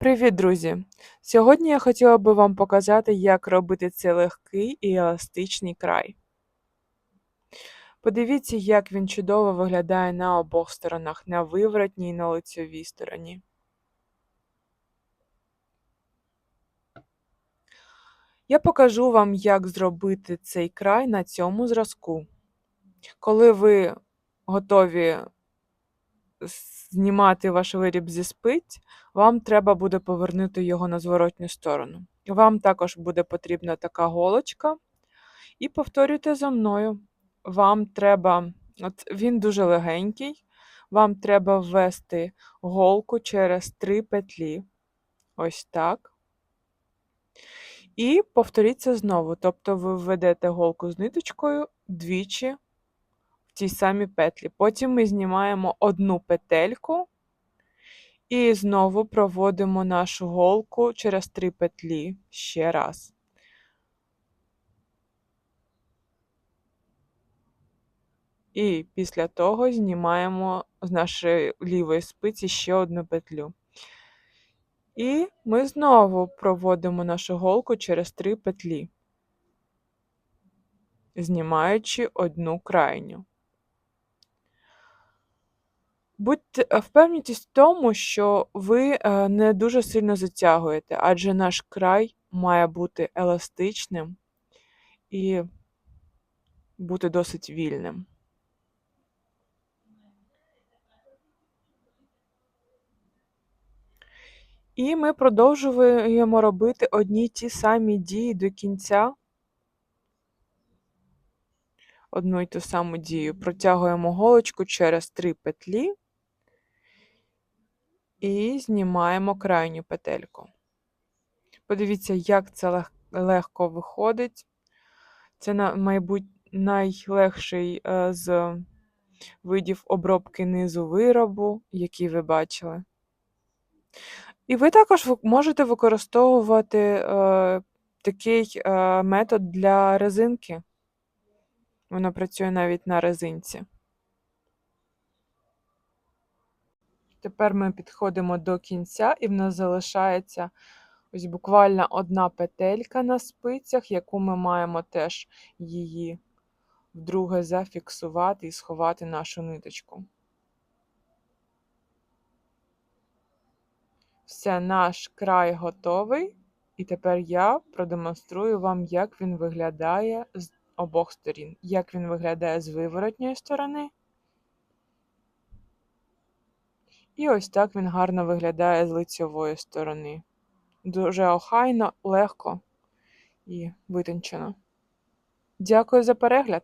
Привіт, друзі! Сьогодні я хотіла би вам показати, як робити цей легкий і еластичний край. Подивіться, як він чудово виглядає на обох сторонах, на виворотній і на лицьовій стороні. Я покажу вам, як зробити цей край на цьому зразку. Коли ви готові знімати ваш виріб зі спиць, вам треба буде повернути його на зворотню сторону. Вам також буде потрібна така голочка. І повторюйте за мною. Вам треба, от він дуже легенький, вам треба ввести голку через три петлі. Ось так. І повторіться знову. Тобто ви введете голку з ниточкою двічі тій самій петлі. Потім ми знімаємо одну петельку і знову проводимо нашу голку через три петлі ще раз. І після того знімаємо з нашої лівої спиці ще одну петлю. І ми знову проводимо нашу голку через три петлі, знімаючи одну крайню. Будьте е, впевнітесь в тому, що ви е, не дуже сильно затягуєте, адже наш край має бути еластичним і бути досить вільним. І ми продовжуємо робити одні й ті самі дії до кінця. Одну й ту саму дію. Протягуємо голочку через три петлі і знімаємо крайню петельку. Подивіться, як це легко виходить. Це, мабуть, найлегший е, з видів обробки низу виробу, який ви бачили. І ви також можете використовувати е, такий е, метод для резинки. Воно працює навіть на резинці. Тепер ми підходимо до кінця, і в нас залишається ось буквально одна петелька на спицях, яку ми маємо теж її вдруге зафіксувати і сховати нашу ниточку. Все, наш край готовий. І тепер я продемонструю вам, як він виглядає з обох сторін. Як він виглядає з виворотньої сторони. І ось так він гарно виглядає з лицьової сторони. Дуже охайно, легко і витончено. Дякую за перегляд!